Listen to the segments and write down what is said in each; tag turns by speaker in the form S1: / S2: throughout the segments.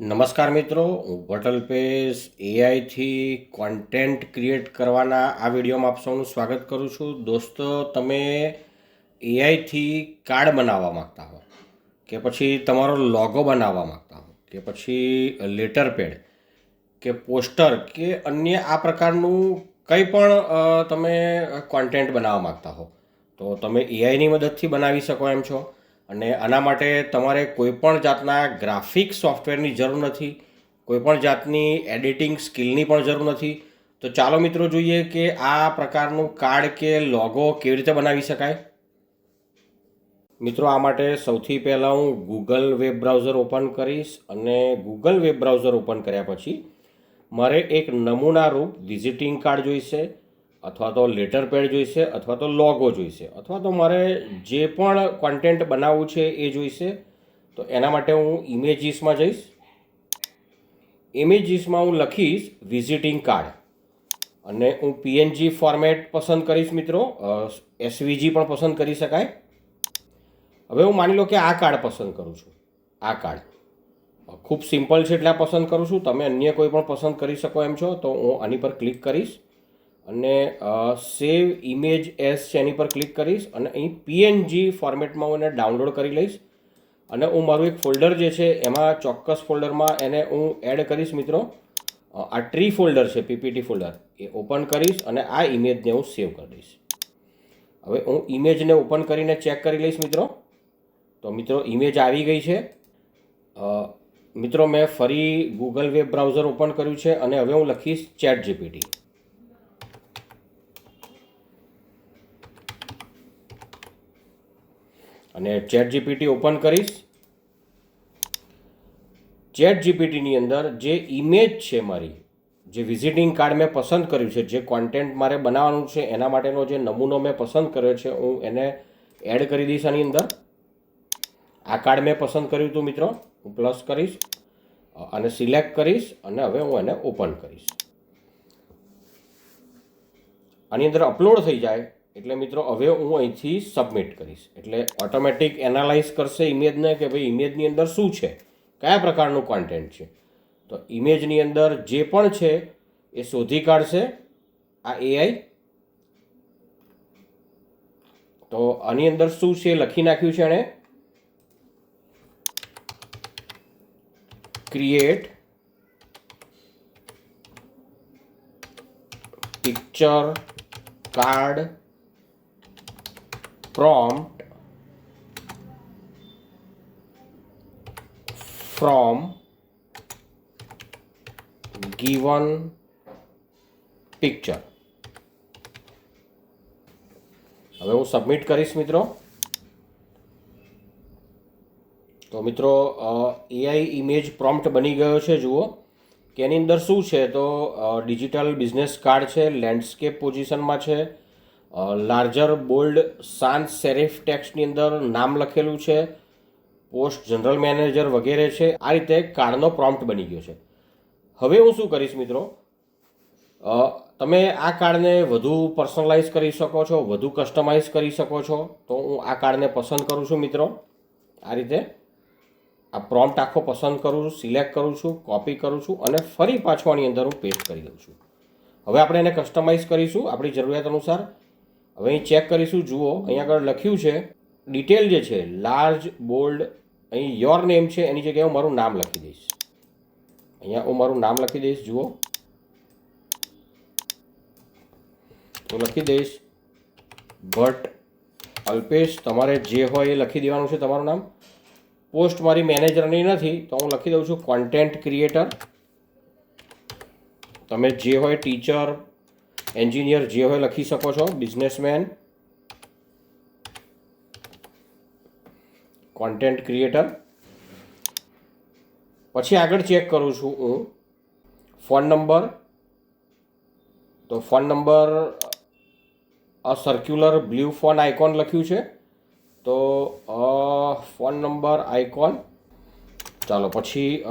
S1: નમસ્કાર મિત્રો, હું ભટલ પેશ એઆઈથી કોન્ટેન્ટ ક્રિએટ કરવાના આ વિડીયોમાં આપ સૌનું સ્વાગત કરું છું. દોસ્તો, તમે એઆઈથી કાર્ડ બનાવવા માગતા હો કે પછી તમારો લોગો બનાવવા માગતા હો કે પછી લેટર પેડ કે પોસ્ટર કે અન્ય આ પ્રકારનું કંઈ પણ તમે કોન્ટેન્ટ બનાવવા માગતા હો, તો તમે એઆઈની મદદથી બનાવી શકો એમ છો. અને આના માટે તમારે કોઈપણ જાતના ગ્રાફિક સોફ્ટવેરની જરૂર નથી કોઈપણ જાતની એડિટિંગ સ્કિલની પણ જરૂર નથી. તો ચાલો મિત્રો જોઈએ કે આ પ્રકારનું કાર્ડ કે લોગો કેવી રીતે બનાવી શકાય. મિત્રો, આ માટે સૌથી પહેલાં હું ગૂગલ વેબ બ્રાઉઝર ઓપન કરીશ અને ગૂગલ વેબ બ્રાઉઝર ઓપન કર્યા પછી મારે એક નમૂનારૂપ વિઝિટિંગ કાર્ડ જોઈશે. અથવા તો લેટર પેડ જોઈશે, અથવા તો લોગો જોઈશે, અથવા તો મારે જે પણ કોન્ટેન્ટ બનાવવું છે એ જોઈશે, તો એના માટે હું ઇમેજીસમાં જઈશ. ઇમેજીસમાં હું લખીશ વિઝિટિંગ કાર્ડ અને હું પીએનજી ફોર્મેટ પસંદ કરીશ મિત્રો એસવીજી પણ પસંદ કરી શકાય. હવે હું માની લો કે આ કાર્ડ પસંદ કરું છું, આ કાર્ડ ખૂબ સિમ્પલ છે એટલે આ પસંદ કરું છું. તમે અન્ય કોઈ પણ પસંદ કરી શકો એમ છો, તો હું આની પર ક્લિક કરીશ. અને સેવ ઇમેજ એસ છે એની પર ક્લિક કરીશ અને અહીં પીએનજી ફોર્મેટમાં હું એને ડાઉનલોડ કરી લઈશ. અને હું મારું એક ફોલ્ડર જે છે એમાં ચોક્કસ ફોલ્ડરમાં એને હું એડ કરીશ મિત્રો. આ ટ્રી ફોલ્ડર છે પીપીટી ફોલ્ડર એ ઓપન કરીશ અને આ ઇમેજને હું સેવ કરી દઈશ. હવે હું ઇમેજને ઓપન કરીને ચેક કરી લઈશ મિત્રો. તો મિત્રો ઇમેજ આવી ગઈ છે. મિત્રો મેં ફરી ગૂગલ વેબ બ્રાઉઝર ઓપન કર્યું છે અને હવે હું લખીશ ચેટ જીપીટી અને ચેટ જીપીટી ઓપન કરીશ. ચેટ જીપીટીની અંદર જે ઇમેજ છે મારી, જે વિઝિટિંગ કાર્ડ મેં પસંદ કર્યું છે, જે કોન્ટેન્ટ મારે બનાવવાનું છે, એના માટેનો જે નમૂનો મેં પસંદ કર્યો છે, હું એને એડ કરી દઈશ આની અંદર. આ કાર્ડ મેં પસંદ કર્યું હતું મિત્રો, હું પ્લસ કરીશ, અને સિલેક્ટ કરીશ, અને હવે હું એને ઓપન કરીશ. આની અંદર અપલોડ થઈ જાય. એટલે મિત્રો, હવે હું અહીંથી સબમિટ કરીશ. એટલે ઓટોમેટિક એનાલાઇઝ કરશે ઇમેજને કે ભાઈ ઇમેજની અંદર શું છે? કયા પ્રકારનું કોન્ટેન્ટ છે? તો ઇમેજની અંદર જે પણ છે, એ શોધી કાઢશે આ એઆઈ તો આની અંદર શું છે લખી નાખ્યું છે એણે? Create picture card prompt from given picture. હવે હું સબમિટ કરીશ મિત્રો. તો મિત્રો એઆઈ ઇમેજ પ્રોમ્પ્ટ બની ગયો છે, જુઓ. કે એની અંદર શું છે? તો ડિજિટલ બિઝનેસ કાર્ડ છે લેન્ડસ્કેપ પોઝિશનમાં છે લાર્જર બોલ્ડ સાન્સ સેરિફ ટેક્સની અંદર નામ લખેલું છે, પોસ્ટ જનરલ મેનેજર વગેરે છે. આ રીતે કાર્ડનો પ્રોમ્પ્ટ બની ગયો છે. હવે હું શું કરીશ મિત્રો? તમે આ કાર્ડને વધુ પર્સનલાઇઝ કરી શકો છો, વધુ કસ્ટમાઇઝ કરી શકો છો. તો હું આ કાર્ડને પસંદ કરું છું મિત્રો. આ રીતે આ પ્રોમ્પ્ટ આખો પસંદ કરું છું, સિલેક્ટ કરું છું, કોપી કરું છું અને ફરી પાછો આની અંદર હું પેસ્ટ કરી દઉં છું. હવે આપણે એને કસ્ટમાઇઝ કરીશું. આપણી જરૂરિયાત અનુસાર હવે અહીં ચેક કરીશું, જુઓ અહીંયા આગળ લખ્યું છે ડિટેલ જે છે લાર્જ બોલ્ડ અહીં યોર નેમ છે, એની જગ્યાએ હું મારું નામ લખી દઈશ. અહીંયા હું મારું નામ લખી દઈશ, જુઓ. હું લખી દઈશ ભટ્ટ અલ્પેશ, તમારે જે હોય એ લખી દેવાનું છે તમારું નામ. પોસ્ટ મારી મેનેજરની નથી, તો હું લખી દઉં છું કોન્ટેન્ટ ક્રિએટર તમે જે હોય ટીચર એન્જિનિયર જે હોય લખી શકો છો, બિઝનેસમેન કોન્ટેન્ટ ક્રિએટર પછી આગળ ચેક કરું છું હું. Phone number. તો ફોન નંબર, આ સર્ક્યુલર બ્લુ ફોન આઇકોન લખ્યું છે. તો ફોન નંબર આઇકોન ચાલો, પછી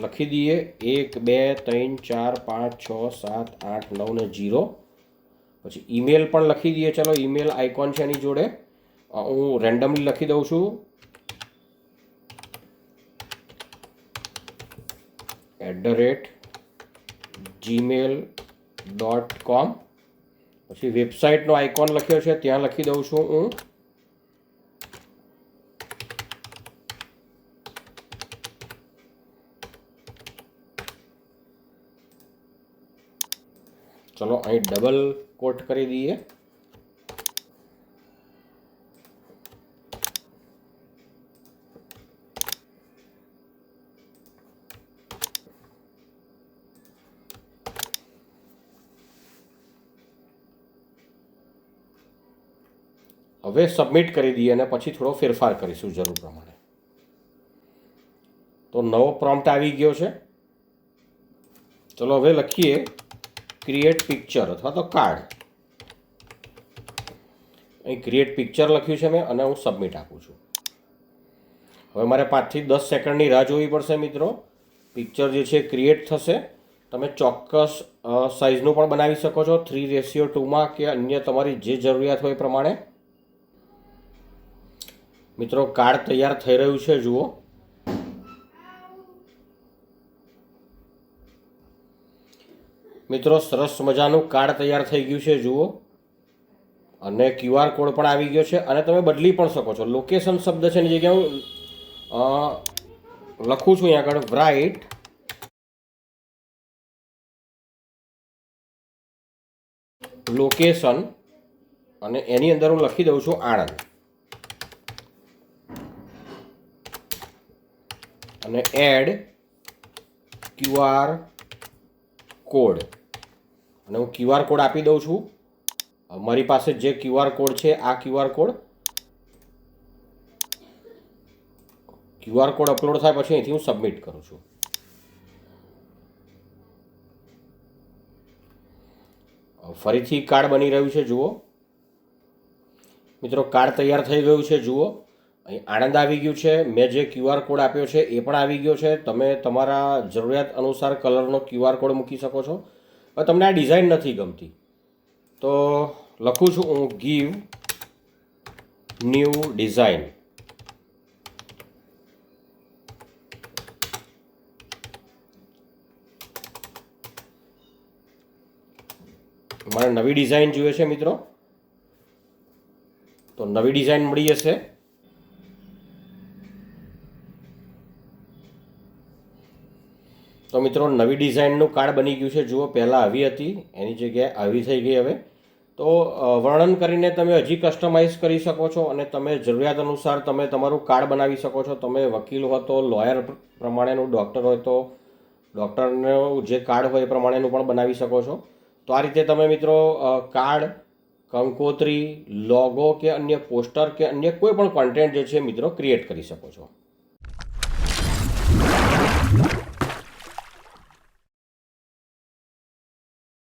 S1: લખી દઈએ. એક, બે, ત્રણ, ચાર, પાંચ, છ, સાત, આઠ, નવ ને જીરો. પછી ઈમેલ પણ લખી દઈએ. ચલો, ઈમેલ આઇકોન છે એની જોડે. હું રેન્ડમલી લખી દઉં છું. At the rate Gmail dot com. પછી વેબસાઇટનો આઇકોન લખ્યો છે. ત્યાં લખી દઉં છું હું. ચલો, અહીં ડબલ કોટ કરી દઈએ. હવે સબમિટ કરી દઈએ અને પછી થોડો ફેરફાર કરીશું જરૂર પ્રમાણે. તો નવો પ્રોમ્પ્ટ આવી ગયો છે. ચલો, હવે લખીએ. ક્રિએટ પિક્ચર અથવા તો કાર્ડ અહીં ક્રિએટ પિક્ચર લખ્યું છે મેં અને હું સબમિટ આપું છું. હવે મારે પાંચથી દસ સેકન્ડની રાહ જોવી પડશે મિત્રો. પિક્ચર જે છે ક્રિએટ થશે. તમે ચોક્કસ સાઇઝનું પણ બનાવી શકો છો. થ્રી રેશિયો ટુમાં કે અન્ય તમારી જે જરૂરિયાત હોય એ પ્રમાણે. મિત્રો કાર્ડ તૈયાર થઈ રહ્યું છે, જુઓ. મિત્રો, સરસ મજાનું કાર્ડ તૈયાર થઈ ગયું છે, જુઓ. અને ક્યુઆર કોડ પણ આવી ગયો છે, અને તમે બદલી પણ શકો છો. લોકેશન શબ્દ છે એની જગ્યાએ હું લખું છું અહીંયા આગળ રાઇટ લોકેશન અને એની અંદર હું લખી દઉં છું આણંદ. અને એડ ક્યુઆર કોડ અને હું ક્યુઆર કોડ આપી દઉં છું. મારી પાસે જે ક્યુઆર કોડ છે, આ QR code QR code upload થાય પછી અહીંથી હું સબમિટ કરું છું. ફરીથી કાર્ડ બની રહ્યું છે, જુઓ. મિત્રો કાર્ડ તૈયાર થઈ ગયું છે, જુઓ. અહીં આણંદ આવી ગયું છે. મેં જે ક્યુઆર કોડ આપ્યો છે એ પણ આવી ગયો છે. તમે તમારા જરૂરિયાત અનુસાર કલરનો ક્યુઆર કોડ મૂકી શકો છો. હવે તમને આ ડિઝાઇન નથી ગમતી. તો લખું છું હું ગીવ ન્યૂ ડિઝાઇન મારે નવી ડિઝાઇન જોઈએ છે મિત્રો. તો નવી ડિઝાઇન મળી જશે. તો મિત્રો, નવી ડિઝાઇનનું કાર્ડ બની ગયું છે. જુઓ, પહેલાં આવી હતી, એની જગ્યાએ આવી થઈ ગઈ હવે. તો વર્ણન કરીને તમે હજી કસ્ટમાઇઝ કરી શકો છો અને તમે જરૂરિયાત અનુસાર તમે તમારું કાર્ડ બનાવી શકો છો. તમે વકીલ હો તો લોયર પ્રમાણેનું ડૉક્ટર હોય તો ડૉક્ટરનું જે કાર્ડ હોય એ પ્રમાણેનું પણ બનાવી શકો છો. તો આ રીતે તમે મિત્રો કાર્ડ, કંકોત્રી લોગો કે અન્ય પોસ્ટર કે અન્ય કોઈ પણ કોન્ટેન્ટ જે છે મિત્રો ક્રિએટ કરી શકો છો.